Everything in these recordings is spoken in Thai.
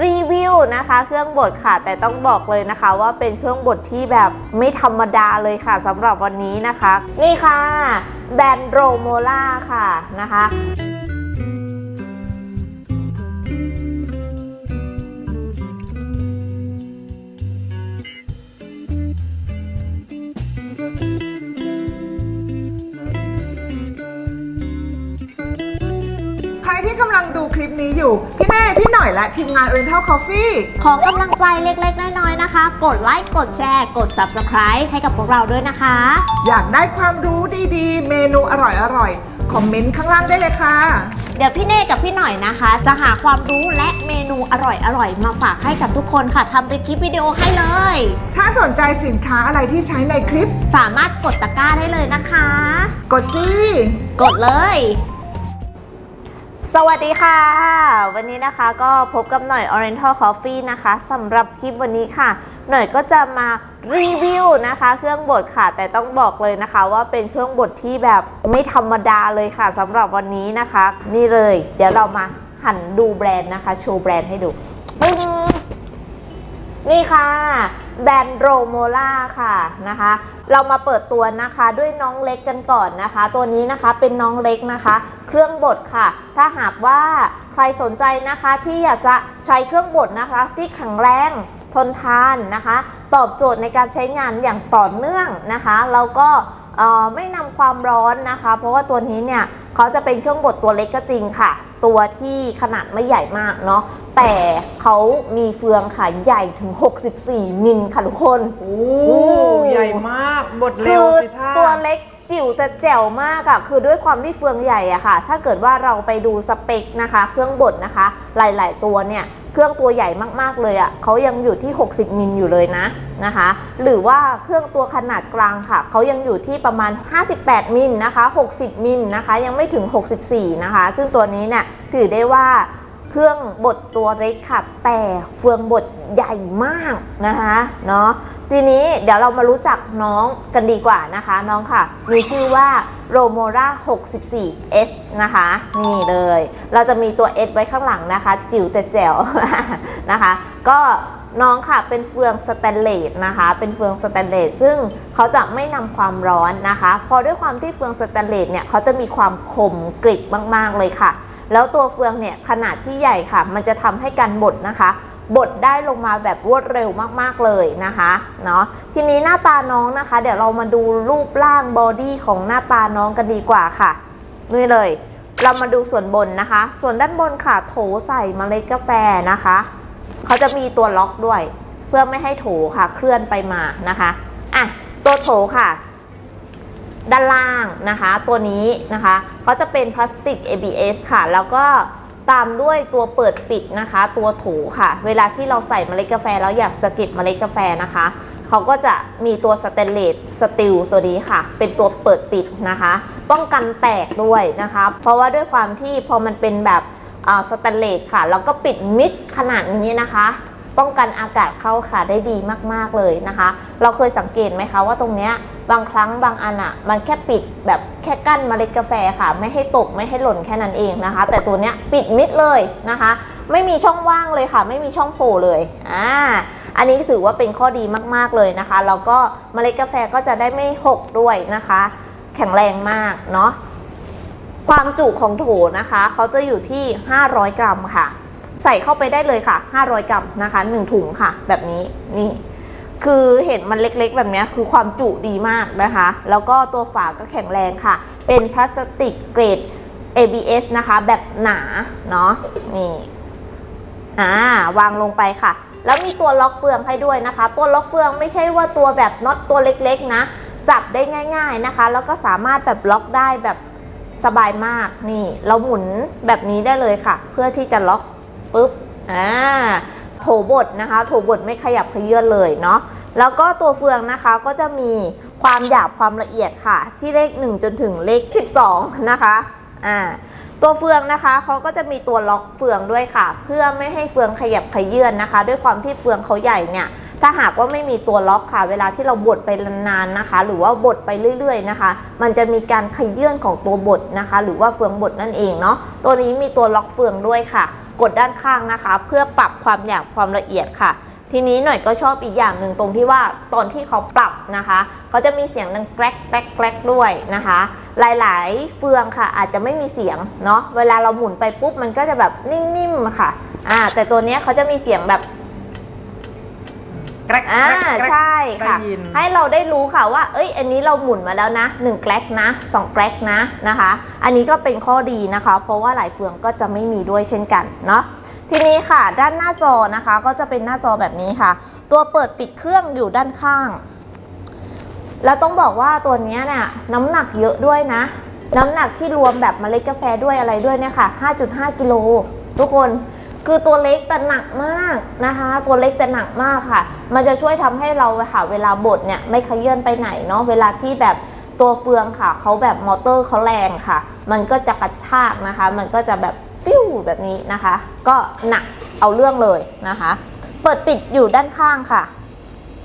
รีวิวนะคะเครื่องบดค่ะ แต่ต้องบอกเลยนะคะว่าเป็นเครื่องบดที่แบบไม่ธรรมดาเลยค่ะสำหรับวันนี้นะคะ นี่ค่ะ แบรนด์โรโมล่าค่ะนะคะใครที่กำลังดูคลิปนี้อยู่ พี่เน่ น่อยและทีมงาน Oriental Coffee ขอกำลังใจเล็กๆ น้อยๆ นะคะ กดไลค์ กดแชร์ กด Subscribe ให้กับพวกเราด้วยนะคะ อยากได้ความรู้ดีๆ เมนูอร่อยๆ คอมเมนต์ข้างล่างได้เลยค่ะ เดี๋ยวพี่เน่กับพี่หน่อยนะคะ จะหาความรู้และเมนูอร่อยๆ มาฝากให้กับทุกคนค่ะทำเป็นคลิปวิดีโอให้เลย ถ้าสนใจสินค้าอะไรที่ใช้ในคลิป สามารถกดตะกร้าได้เลยนะคะ กดซิกดเลย สวัสดีค่ะ วันนี้นะคะก็พบกับหน่อย Oriental Coffee นะคะสำหรับคลิปวันนี้ค่ะ หน่อยก็จะมารีวิวนะคะ เครื่องบดค่ะ แต่ต้องบอกเลยนะคะว่าเป็นเครื่องบดที่แบบไม่ธรรมดาเลยค่ะสำหรับวันนี้นะคะ นี่เลย เดี๋ยวเรามาหันดูแบรนด์นะคะ โชว์แบรนด์ให้ดู นี่ค่ะแบรนด์โรโมล่าค่ะนะคะ เรามาเปิดตัวนะคะด้วยน้องเล็กกันก่อนนะคะ ตัวนี้นะคะเป็นน้องเล็กนะคะ เครื่องบดค่ะ ถ้าหากว่าใครสนใจนะคะที่อยากจะใช้เครื่องบดนะคะ ที่แข็งแรงทนทานนะคะ ตอบโจทย์ในการใช้งานอย่างต่อเนื่องนะคะแล้วก็ไม่นำความร้อนนะคะ เพราะว่าตัวนี้เนี่ยเขาจะเป็นเครื่องบดตัวเล็กก็จริงค่ะ ตัวที่ขนาดไม่ใหญ่มากเนาะแต่เขามีเฟืองค่ะใหญ่ถึง 64 มิลค่ะทุกคนโอ้ใหญ่มากบดเร็คืวอสิท่าตัวเล็กจิ๋วแต่แจ๋วมากอะคือด้วยความที่เฟืองใหญ่อะค่ะ ถ้าเกิดว่าเราไปดูสเปคนะคะ เครื่องบดนะคะ หลาย ๆ ตัวเนี่ย เครื่องตัวใหญ่มากๆเลยอะเขายังอยู่ที่ 60 มิลอยู่เลยนะนะคะ หรือว่าเครื่องตัวขนาดกลางค่ะเขายังอยู่ที่ประมาณ 58 มิลนะคะ 60 มิลนะคะ ยังไม่ถึง 64 นะคะ ซึ่งตัวนี้เนี่ยถือได้ว่า เครื่องบดตัวเล็กค่ะ แต่เฟืองบดใหญ่มากนะคะเนาะทีนี้เดี๋ยวเรามารู้จักน้องกันดีกว่านะคะน้องค่ะ มีชื่อว่า r o m o r a 64S นะคะ นี่เลย เราจะมีตัว S ไว้ข้างหลังนะคะ จิ๋วแต่แจ๋วนะคะ ก็น้องค่ะเป็นเฟืองสแตนเลสนะคะ เป็นเฟืองสแตนเลสซึ่งเขาจะไม่นำความร้อนนะคะ พอด้วยความที่เฟืองสแตนเลสเนี่ยเขาจะมีความคมกริบมาก ๆ เลยค่ะ แล้วตัวเฟืองเนี่ยขนาดที่ใหญ่ค่ะ มันจะทำให้การบดนะคะ บดได้ลงมาแบบรวดเร็วมากๆเลยนะคะเนาะทีนี้หน้าตาน้องนะคะ เดี๋ยวเรามาดูรูปร่างบอดี้ของหน้าตาน้องกันดีกว่าค่ะนี่เลย เรามาดูส่วนบนนะคะ ส่วนด้านบนค่ะโถใส่เมล็ดกาแฟนะคะเขาจะมีตัวล็อกด้วย เพื่อไม่ให้โถค่ะเคลื่อนไปมานะคะอะตัวโถค่ะ ด้านล่างนะคะ ตัวนี้นะคะเขาจะเป็นพลาสติก ABS ค่ะ แล้วก็ตามด้วยตัวเปิดปิดนะคะ ตัวถูค่ะ เวลาที่เราใส่เมล็ดกาแฟแล้วอยากจะเก็บเมล็ดกาแฟนะคะเขาก็จะมีตัวสเตนเลสสตีลตัวนี้ค่ะ เป็นตัวเปิดปิดนะคะ ป้องกันแตกด้วยนะคะ เพราะว่าด้วยความที่พอมันเป็นแบบสแตนเลสค่ะ แล้วก็ปิดมิดขนาดนี้นะคะ ป้องกันอากาศเข้าค่ะได้ดีมากๆเลยนะคะ เราเคยสังเกตไหมคะว่าตรงเนี้ยบางครั้งบางอันอะมันแค่ปิดแบบแค่กั้นเมล็ดกาแฟค่ะ ไม่ให้ตกไม่ให้หล่นแค่นั้นเองนะคะ แต่ตัวเนี้ยปิดมิดเลยนะคะ ไม่มีช่องว่างเลยค่ะ ไม่มีช่องโผล่เลยอ่าอันนี้ถือว่าเป็นข้อดีมากๆเลยนะคะแล้วก็เมล็ดกาแฟก็จะได้ไม่หกด้วยนะคะ แข็งแรงมากเนาะความจุของโถนะคะ เขาจะอยู่ที่ 500 กรัมค่ะ ใส่เข้าไปได้เลยค่ะ 500 กรัมนะคะ 1 ถุงค่ะ แบบนี้นี่คือเห็นมันเล็กๆ แบบนี้คือความจุดีมากนะคะ แล้วก็ตัวฝาก็แข็งแรงค่ะ เป็นพลาสติกเกรด ABS นะคะ แบบหนาเนาะนี่อ่าวางลงไปค่ะ แล้วมีตัวล็อกเฟืองให้ด้วยนะคะ ตัวล็อกเฟืองไม่ใช่ว่าตัวแบบน็อตตัวเล็กๆ นะ จับได้ง่ายๆนะคะ แล้วก็สามารถแบบล็อกได้แบบสบายมากนี่ เราหมุนแบบนี้ได้เลยค่ะ เพื่อที่จะล็อก ปุ๊บอ่าโถบดนะคะ โถบดไม่ขยับเขยื่อนเลยเนาะแล้วก็ตัวเฟืองนะคะก็จะมีความหยาบความละเอียดค่ะ ที่เลข 1 จนถึงเลข 12 นะคะอ่า ตัวเฟืองนะคะเขาก็จะมีตัวล็อกเฟืองด้วยค่ะ เพื่อไม่ให้เฟืองขยับขยื่นนะคะ ด้วยความที่เฟืองเขาใหญ่เนี่ยถ้าหากว่าไม่มีตัวล็อกค่ะ เวลาที่เราบดไปนานๆนะคะ หรือว่าบดไปเรื่อย ๆนะคะ มันจะมีการขยื่นของตัวบดนะคะ หรือว่าเฟืองบดนั่นเองเนาะตัวนี้มีตัวล็อกเฟืองด้วยค่ะ กดด้านข้างนะคะ เพื่อปรับความหยาบความละเอียดค่ะ ทีนี้หน่อยก็ชอบอีกอย่างหนึ่งตรงที่ว่าตอนที่เขาปรับนะคะเขาจะมีเสียงดังแกรกแกรกแกรกด้วยนะคะ หลายๆ เฟืองค่ะ อาจจะไม่มีเสียงเนาะเวลาเราหมุนไปปุ๊บมันก็จะแบบนิ่มๆอะค่ะอ่าแต่ตัวเนี้ยเขาจะมีเสียงแบบแกรกอ่าแกรกแกรกใช่ค่ะได้ยินให้เราได้รู้ค่ะว่า เอ้ย อันนี้เราหมุนมาแล้วนะ1แกลกนะ2แกลกนะนะคะ อันนี้ก็เป็นข้อดีนะคะ เพราะว่าหลายเฟืองก็จะไม่มีด้วยเช่นกันเนาะทีนี้ค่ะ ด้านหน้าจอนะคะ ก็จะเป็นหน้าจอแบบนี้ค่ะ ตัวเปิดปิดเครื่องอยู่ด้านข้าง แล้วต้องบอกว่าตัวนี้เนี่ยน้ำหนักเยอะด้วยนะ น้ำหนักที่รวมแบบเมล็ดกาแฟด้วยอะไรด้วยเนี่ยค่ะ 5.5 กิโลทุกคนคือตัวเล็กแต่หนักมากนะคะ ตัวเล็กแต่หนักมากค่ะ มันจะช่วยทำให้เราค่ะเวลาบดเนี่ยไม่ขยื่นไปไหนเนาะเวลาที่แบบตัวเฟืองค่ะเขาแบบมอเตอร์เขาแรงค่ะ มันก็จะกระชากนะคะ มันก็จะแบบฟิวแบบนี้นะคะ ก็หนักเอาเรื่องเลยนะคะ เปิดปิดอยู่ด้านข้างค่ะ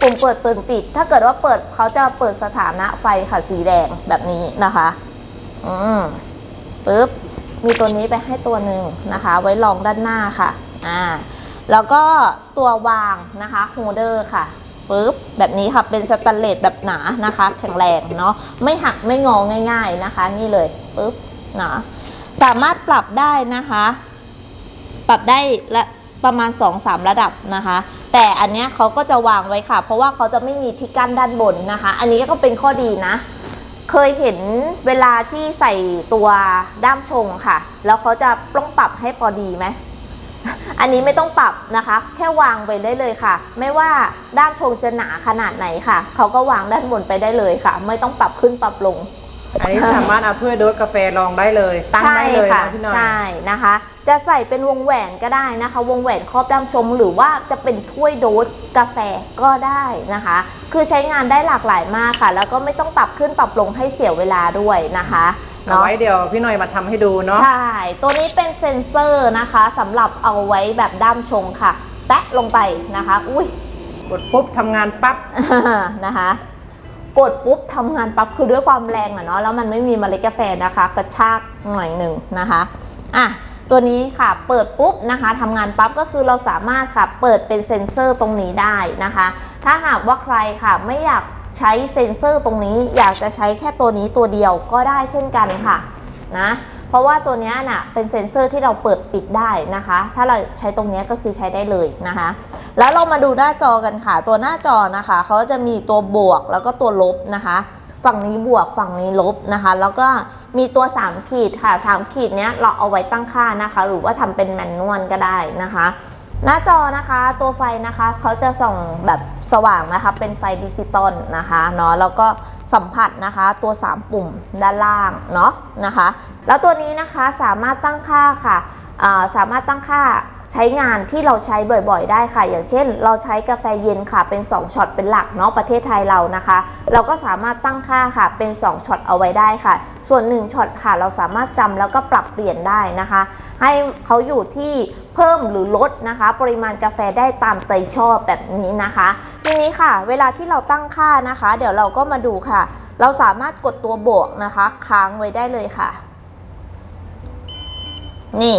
ปุ่มเปิดเปิดปิด ถ้าเกิดว่าเปิดเขาจะเปิดสถานะไฟค่ะสีแดงแบบนี้นะคะ อืมปึ๊บ มีตัวนี้ไปให้ตัวหนึ่งนะคะ ไว้รองด้านหน้าค่ะ อ่า แล้วก็ตัววางนะคะโฮเดอร์ค่ะปึ๊บแบบนี้ค่ะเป็นสแตนเลสแบบหนานะคะ แข็งแรงเนาะไม่หักไม่งอง่าย ๆนะคะ นี่เลยปึ๊บหนาสามารถปรับได้นะคะ ปรับได้ละ ประมาณ 2-3 ระดับนะคะ แต่อันเนี้ยเขาก็จะวางไว้ค่ะ เพราะว่าเขาจะไม่มีที่กั้นด้านบนนะคะ อันนี้ก็เป็นข้อดีนะ เคยเห็นเวลาที่ใส่ตัวด้ามชงค่ะ แล้วเขาจะต้องปรับให้พอดีไหมอันนี้ไม่ต้องปรับนะคะ แค่วางไปได้เลยค่ะ ไม่ว่าด้ามชงจะหนาขนาดไหนค่ะ เขาก็วางด้านบนไปได้เลยค่ะ ไม่ต้องปรับขึ้นปรับลง อันนี้สามารถเอาถ้วยโดสกาแฟรองได้เลย ตั้งได้เลยใช่ค่ะนะพี่หน่อย ใช่นะคะ จะใส่เป็นวงแหวนก็ได้นะคะ วงแหวนครอบด้ามชม หรือว่าจะเป็นถ้วยโดสกาแฟก็ได้นะคะ คือใช้งานได้หลากหลายมากค่ะ แล้วก็ไม่ต้องปรับขึ้นปรับลงให้เสียเวลาด้วยนะคะเอาเนาะ ไว้เดี๋ยวพี่หน่อยมาทำให้ดูเนาะ ใช่ ตัวนี้เป็นเซ็นเซอร์นะคะสำหรับเอาไว้แบบด้ามชงค่ะ แตะลงไปนะคะ อุ้ย กดปุ๊บทำงานปั๊บ นะคะ กดปุ๊บทำงานปั๊บคือด้วยความแรงอะเนาะแล้วมันไม่มีเมล็ดกาแฟนะคะ กระชากหน่อยหนึ่งนะคะอะตัวนี้ค่ะเปิดปุ๊บนะคะทำงานปั๊บก็คือเราสามารถค่ะเปิดเป็นเซ็นเซอร์ตรงนี้ได้นะคะ ถ้าหากว่าใครค่ะไม่อยากใช้เซ็นเซอร์ตรงนี้ อยากจะใช้แค่ตัวนี้ตัวเดียวก็ได้เช่นกันค่ะนะ เพราะว่าตัวนี้น่ะเป็นเซ็นเซอร์ที่เราเปิดปิดได้นะคะ ถ้าเราใช้ตรงนี้ก็คือใช้ได้เลยนะคะ แล้วเรามาดูหน้าจอกันค่ะ ตัวหน้าจอนะคะเขาจะมีตัวบวกแล้วก็ตัวลบนะคะ ฝั่งนี้บวกฝั่งนี้ลบนะคะ แล้วก็มีตัว 3 ขีดค่ะ 3 ขีดเนี้ยเราเอาไว้ตั้งค่านะคะ หรือว่าทำเป็นแมนนวลก็ได้นะคะ หน้าจอนะคะตัวไฟนะคะเขาจะส่องแบบสว่างนะคะ เป็นไฟดิจิตอลนะคะเนาะแล้วก็สัมผัสนะคะตัว 3 ปุ่มด้านล่างเนาะนะคะ แล้วตัวนี้นะคะสามารถตั้งค่าค่ะสามารถตั้งค่า ใช้งานที่เราใช้บ่อยๆ ได้ค่ะ อย่างเช่น เราใช้กาแฟเย็นค่ะเป็น 2ช็อตเป็นหลักเนาะประเทศไทยเรานะคะ เราก็สามารถตั้งค่าค่ะเป็น2ช็อตเอาไว้ได้ค่ะ ส่วน1ช็อตค่ะเราสามารถจำแล้วก็ปรับเปลี่ยนได้นะคะ ให้เขาอยู่ที่เพิ่มหรือลดนะคะ ปริมาณกาแฟได้ตามใจชอบแบบนี้นะคะทีนี้ค่ะ เวลาที่เราตั้งค่านะคะ เดี๋ยวเราก็มาดูค่ะ เราสามารถกดตัวบวกนะคะ ค้างไว้ได้เลยค่ะ นี่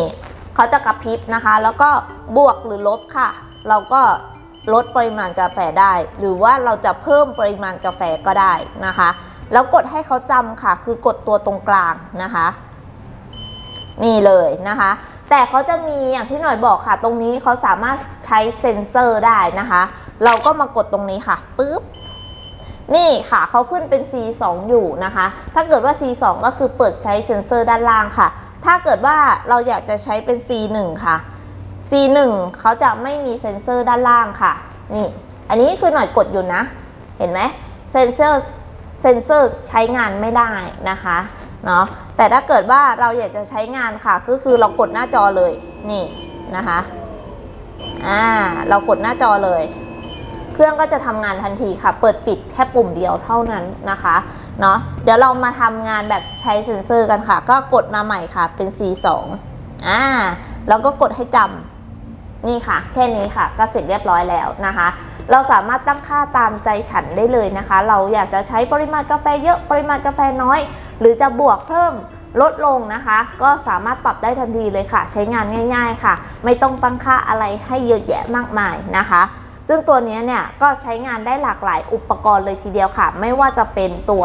เขาจะกระพริบนะคะ แล้วก็บวกหรือลบค่ะ เราก็ลดปริมาณกาแฟได้ หรือว่าเราจะเพิ่มปริมาณกาแฟก็ได้นะคะ แล้วกดให้เขาจำค่ะ คือกดตัวตรงกลางนะคะ นี่เลยนะคะ แต่เขาจะมีอย่างที่หน่อยบอกค่ะ ตรงนี้เขาสามารถใช้เซ็นเซอร์ได้นะคะ เราก็มากดตรงนี้ค่ะปึ๊บนี่ค่ะเขาขึ้นเป็น C2 อยู่นะคะ ถ้าเกิดว่า C2 ก็คือเปิดใช้เซ็นเซอร์ด้านล่างค่ะ ถ้าเกิดว่าเราอยากจะใช้เป็น C1 ค่ะ C1 เขาจะไม่มีเซ็นเซอร์ด้านล่างค่ะ นี่ อันนี้คือหน่อยกดอยู่นะ เห็นไหมเซ็นเซอร์เซ็นเซอร์ใช้งานไม่ได้นะคะเนาะแต่ถ้าเกิดว่าเราอยากจะใช้งานค่ะ ก็คือเรากดหน้าจอเลยนี่นะคะอ่าเรากดหน้าจอเลย เครื่องก็จะทำงานทันทีค่ะ เปิดปิดแค่ปุ่มเดียวเท่านั้นนะคะเนาะเดี๋ยวเรามาทำงานแบบใช้เซ็นเซอร์กันค่ะ ก็กดมาใหม่ค่ะเป็น C2 อ่าแล้วก็กดให้จำนี่ค่ะ แค่นี้ค่ะ ก็เสร็จเรียบร้อยแล้วนะคะ เราสามารถตั้งค่าตามใจฉันได้เลยนะคะ เราอยากจะใช้ปริมาณกาแฟเยอะปริมาณกาแฟน้อย หรือจะบวกเพิ่มลดลงนะคะ ก็สามารถปรับได้ทันทีเลยค่ะ ใช้งานง่าย ๆค่ะ ไม่ต้องตั้งค่าอะไรให้เยอะแยะมากมายนะคะ ซึ่งตัวนี้เนี่ยก็ใช้งานได้หลากหลายอุปกรณ์เลยทีเดียวค่ะ ไม่ว่าจะเป็นตัว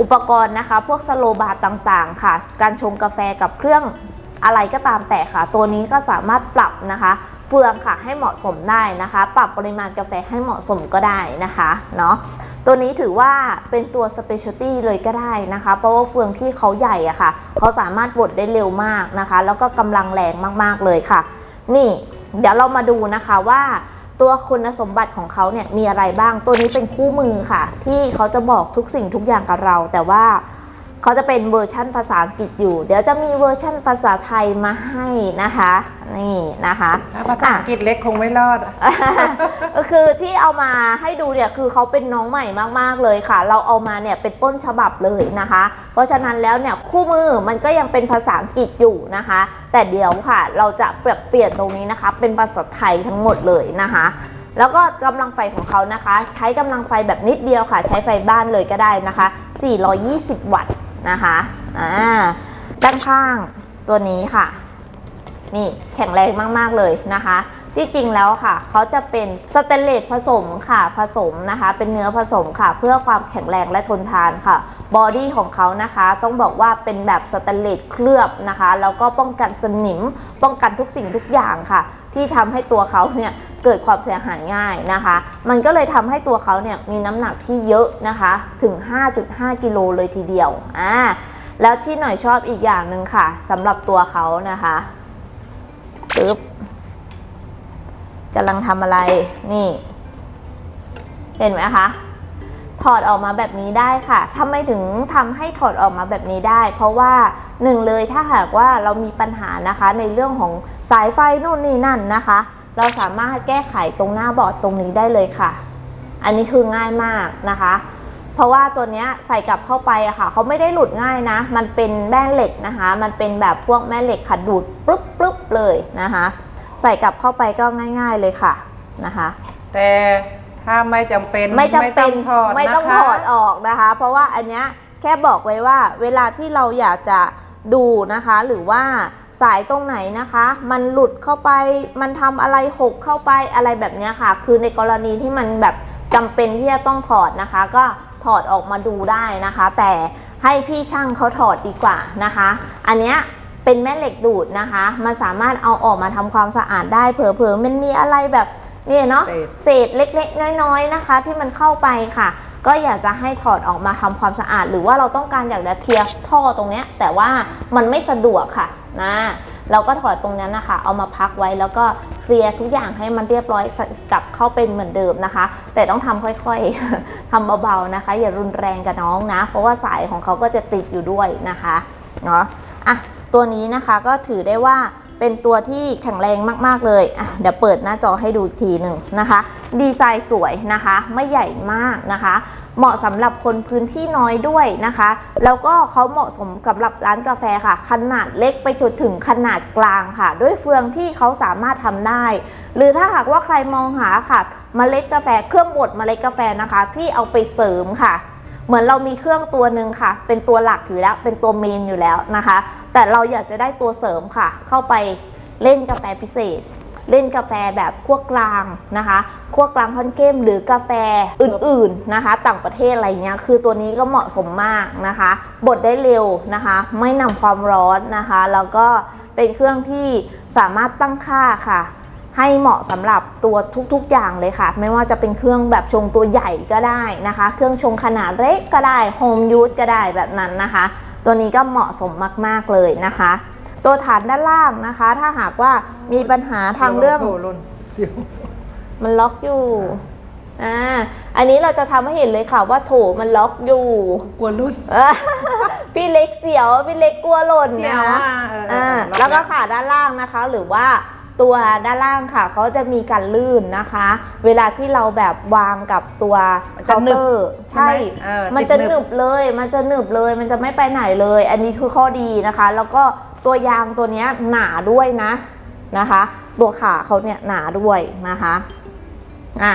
อุปกรณ์นะคะ พวกสโลบาร์ต่างๆ ค่ะ การชงกาแฟกับเครื่องอะไรก็ตามแต่ค่ะ ตัวนี้ก็สามารถปรับนะคะเฟืองค่ะให้เหมาะสมได้นะคะ ปรับปริมาณกาแฟให้เหมาะสมก็ได้นะคะเนาะตัวนี้ถือว่าเป็นตัวสเปเชียลตี้เลยก็ได้นะคะ เพราะว่าเฟืองที่เขาใหญ่อะค่ะ เขาสามารถบดได้เร็วมากนะคะ แล้วก็กำลังแรงมากๆเลยค่ะ นี่ เดี๋ยวเรามาดูนะคะว่า ตัวคุณสมบัติของเขาเนี่ยมีอะไรบ้าง ตัวนี้เป็นคู่มือค่ะ ที่เขาจะบอกทุกสิ่งทุกอย่างกับเรา แต่ว่า เขาจะเป็นเวอร์ชั่นภาษาอังกฤษอยู่ เดี๋ยวจะมีเวอร์ชั่นภาษาไทยมาให้นะคะ นี่นะคะถ้าภาษาอังกฤษเล็กคงไม่รอดอะก็คือที่เอามาให้ดูเนี่ยคือเขาเป็นน้องใหม่มากๆเลยค่ะ เราเอามาเนี่ยเป็นต้นฉบับเลยนะคะ เพราะฉะนั้นแล้วเนี่ยคู่มือมันก็ยังเป็นภาษาอังกฤษอยู่นะคะ แต่เดี๋ยวค่ะเราจะเปลี่ยนเปลี่ยนตรงนี้นะคะ เป็นภาษาไทยทั้งหมดเลยนะคะแล้วก็กำลังไฟของเขานะคะ ใช้กำลังไฟแบบนิดเดียวค่ะ ใช้ไฟบ้านเลยก็ได้นะคะ 420 วัตต์ นะคะอ่าด้านข้างตัวนี้ค่ะ นี่แข็งแรงมากๆเลยนะคะ ที่จริงแล้วค่ะเขาจะเป็นสเตนเลสผสมค่ะผสมนะคะ เป็นเนื้อผสมค่ะ เพื่อความแข็งแรงและทนทานค่ะบอดี้ของเขานะคะต้องบอกว่าเป็นแบบสเตนเลสเคลือบนะคะแล้วก็ป้องกันสนิม ป้องกันทุกสิ่งทุกอย่างค่ะ ที่ทำให้ตัวเขาเนี่ยเกิดความเสียหายง่ายนะคะ มันก็เลยทำให้ตัวเขาเนี่ยมีน้ำหนักที่เยอะนะคะถึง 5.5 กิโลเลยทีเดียวอ่าแล้วที่หน่อยชอบอีกอย่างหนึ่งค่ะสำหรับตัวเขานะคะปึ๊บกำลังทำอะไรนี่ เห็นไหมคะ ถอดออกมาแบบนี้ได้ค่ะทำไมถึงทำให้ถอดออกมาแบบนี้ได้ เพราะว่าหนึ่งเลยถ้าหากว่าเรามีปัญหานะคะ ในเรื่องของสายไฟนู่นนี่นั่นนะคะ เราสามารถแก้ไขตรงหน้าบอร์ดตรงนี้ได้เลยค่ะ อันนี้คือง่ายมากนะคะ เพราะว่าตัวเนี้ยใส่กลับเข้าไปอะค่ะเขาไม่ได้หลุดง่ายนะ มันเป็นแม่เหล็กนะคะ มันเป็นแบบพวกแม่เหล็กขัดดูดปุ๊บปุ๊บเลยนะคะ ใส่กลับเข้าไปก็ง่าย ๆเลยค่ะนะคะ แต่ ถ้าไม่จำเป็นไม่จำเป็นต้องถอดไม่ต้องนะคะถอดออกนะคะ เพราะว่าอันเนี้ยแค่บอกไว้ว่าเวลาที่เราอยากจะดูนะคะ หรือว่าสายตรงไหนนะคะ มันหลุดเข้าไปมันทำอะไรหกเข้าไปอะไรแบบเนี้ยค่ะ คือในกรณีที่มันแบบจำเป็นที่จะต้องถอดนะคะ ก็ถอดออกมาดูได้นะคะ แต่ให้พี่ช่างเขาถอดดีกว่านะคะ อันเนี้ยเป็นแม่เหล็กดูดนะคะ มันสามารถเอาออกมาทำความสะอาดได้เผลอๆมันมีอะไรแบบ เนี่ยเนาะเศษเศษเล็กๆ น้อยๆนะคะ ที่มันเข้าไปค่ะ ก็อยากจะให้ถอดออกมาทำความสะอาด หรือว่าเราต้องการอยากจะเคลียร์ท่อตรงเนี้ยแต่ว่ามันไม่สะดวกค่ะนะเราก็ถอดตรงนั้นนะคะ เอามาพักไว้แล้วก็เคลียร์ทุกอย่างให้มันเรียบร้อยกลับเข้าเป็นเหมือนเดิมนะคะ แต่ต้องทำค่อยๆทำเบาๆนะคะ อย่ารุนแรงกับน้องนะ เพราะว่าสายของเขาก็จะติดอยู่ด้วยนะคะเนาะอะตัวนี้นะคะก็ถือได้ว่า เป็นตัวที่แข็งแรงมากๆเลยอะเดี๋ยวเปิดหน้าจอให้ดูอีกทีหนึ่งนะคะ ดีไซน์สวยนะคะ ไม่ใหญ่มากนะคะ เหมาะสำหรับคนพื้นที่น้อยด้วยนะคะ แล้วก็เขาเหมาะสมสำหรับร้านกาแฟค่ะ ขนาดเล็กไปจนถึงขนาดกลางค่ะ ด้วยเฟืองที่เขาสามารถทำได้ หรือถ้าหากว่าใครมองหาค่ะเมล็ดกาแฟเครื่องบดเมล็ดกาแฟนะคะ ที่เอาไปเสริมค่ะ เหมือนเรามีเครื่องตัวหนึ่งค่ะ เป็นตัวหลักอยู่แล้ว เป็นตัวเมนอยู่แล้วนะคะ แต่เราอยากจะได้ตัวเสริมค่ะ เข้าไปเล่นกาแฟพิเศษ เล่นกาแฟแบบคั่วกลางนะคะคั่วกลางค่อนเข้มหรือกาแฟอื่นๆนะคะ ต่างประเทศอะไรเงี้ยคือตัวนี้ก็เหมาะสมมากนะคะ บดได้เร็วนะคะ ไม่นำความร้อนนะคะ แล้วก็เป็นเครื่องที่สามารถตั้งค่าค่ะ ให้เหมาะสำหรับตัวทุกๆอย่างเลยค่ะ ไม่ว่าจะเป็นเครื่องแบบชงตัวใหญ่ก็ได้นะคะ เครื่องชงขนาดเล็กก็ได้โฮมยูสก็ได้แบบนั้นนะคะ ตัวนี้ก็เหมาะสมมากๆเลยนะคะ ตัวฐานด้านล่างนะคะ ถ้าหากว่ามีปัญหาทางเรื่องโโหล่นเสียวมันล็อกอยู่อ่าอันนี้เราจะทำให้เห็นเลยค่ะว่าโถมันล็อกอยู่ กลัวรุ่นเออพี่เล็กเสียวพี่เล็กกลัวหล่นเสียนะวคะอะเออเอออ่าเออแล้วก็ขาด้านล่างนะคะ หรือว่า ตัวด้านล่างค่ะเขาจะมีการลื่นนะคะ เวลาที่เราแบบวางกับตัวมันเคาจะน์หนึเตบอร์ใช่ใช่ไหมเออมันติดจะหนึบหนึบเลย มันจะหนึบเลย มันจะไม่ไปไหนเลย อันนี้คือข้อดีนะคะ แล้วก็ตัวยางตัวเนี้ยหนาด้วยนะนะคะ ตัวขาเขาเนี่ยหนาด้วยนะคะอะ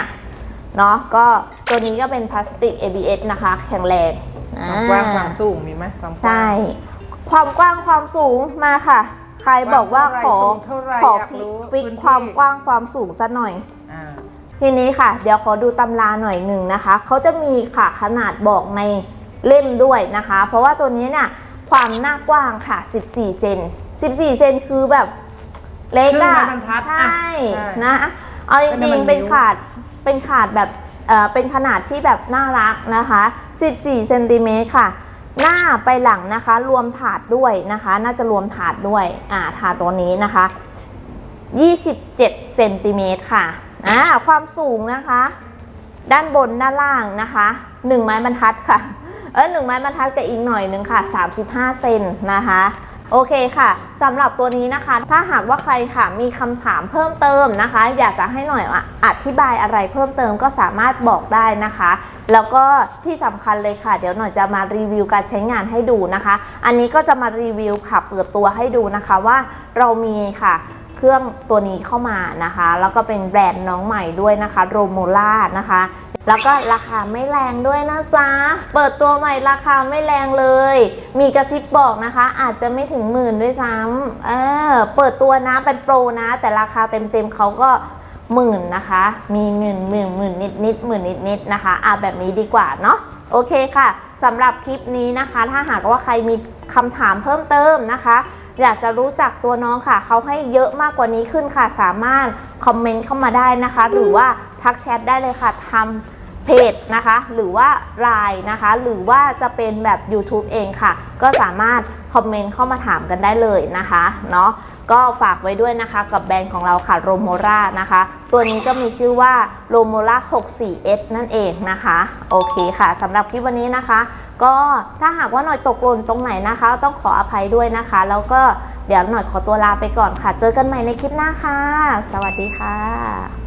เนาะก็ตัวนี้ก็เป็นพลาสติก ABS นะคะ แข็งแรงความกว้างความสูงมีไหมความกว้างใช่ ความกว้างความสูงมาค่ะ ใครบอกว่าขอเท่าไหร่ขออยากรู้ฟิกพื้นที่ ความกว้างความสูงสักหน่อย อ่า ทีนี้ค่ะ เดี๋ยวขอดูตำราหน่อยหนึ่งนะคะ เขาจะมีค่ะขนาดบอกในเล่มด้วยนะคะ เพราะว่าตัวนี้เนี่ยความหน้ากว้างค่ะ 14 เซน 14 เซนคือแบบเล็กครึ่งอะไม้บรรทัดใช่อะใช่นะ เอาจก็เนี่ริยงมันๆเป็นนิ้วขาด เป็นขาดแบบเอ่อเป็นขนาดที่แบบน่ารักนะคะ 14 เซนติเมตรค่ะ หน้าไปหลังนะคะ รวมถาดด้วยนะคะ น่าจะรวมถาดด้วยอ่าถาดตัวนี้นะคะ 27เซนติเมตรค่ะอ่าความสูงนะคะ ด้านบนด้านล่างนะคะ1ไม้บรรทัดค่ะเออหนึ่งไม้บรรทัดกับอีกหน่อยหนึ่งค่ะ 35 เซนนะคะ โอเคค่ะสำหรับตัวนี้นะคะ ถ้าหากว่าใครค่ะมีคำถามเพิ่มเติมนะคะ อยากจะให้หน่อยอะอธิบายอะไรเพิ่มเติมก็สามารถบอกได้นะคะ แล้วก็ที่สำคัญเลยค่ะ เดี๋ยวหน่อยจะมารีวิวการใช้งานให้ดูนะคะ อันนี้ก็จะมารีวิวค่ะเปิดตัวให้ดูนะคะว่าเรามีค่ะ รื่องตัวนี้เข้ามานะคะ แล้วก็เป็นแบรนด์น้องใหม่ด้วยนะคะโรโมล่านะคะแล้วก็ราคาไม่แรงด้วยนะจ๊ะ เปิดตัวใหม่ราคาไม่แรงเลย มีกระซิบบอกนะคะ อาจจะไม่ถึงหมื่นด้วยซ้ำเออเปิดตัวนะเป็นโปรนะ แต่ราคาเต็มๆเขาก็หมื่นนะคะ มีหมื่นหมื่นหมื่นนิดนิดหมื่นนิดนิดนะคะอะแบบนี้ดีกว่าเนาะโอเคค่ะสำหรับคลิปนี้นะคะ ถ้าหากว่าใครมีคำถามเพิ่มเติมนะคะ อยากจะรู้จักตัวน้องค่ะ เขาให้เยอะมากกว่านี้ขึ้นค่ะ สามารถคอมเมนต์เข้ามาได้นะคะ หรือว่าทักแชทได้เลยค่ะทำ เพจนะคะ หรือว่าไลน์นะคะ หรือว่าจะเป็นแบบ YouTube เองค่ะ ก็สามารถคอมเมนต์เข้ามาถามกันได้เลยนะคะเนาะก็ฝากไว้ด้วยนะคะกับแบรนด์ของเราค่ะโรโมรานะคะ ตัวนี้ก็มีชื่อว่าโรโมรา 64S นั่นเองนะคะ โอเคค่ะสำหรับคลิปวันนี้นะคะ ก็ถ้าหากว่าหน่อยตกหล่นตรงไหนนะคะ ต้องขออภัยด้วยนะคะ แล้วก็เดี๋ยวหน่อยขอตัวลาไปก่อนค่ะ เจอกันใหม่ในคลิปหน้าค่ะ สวัสดีค่ะ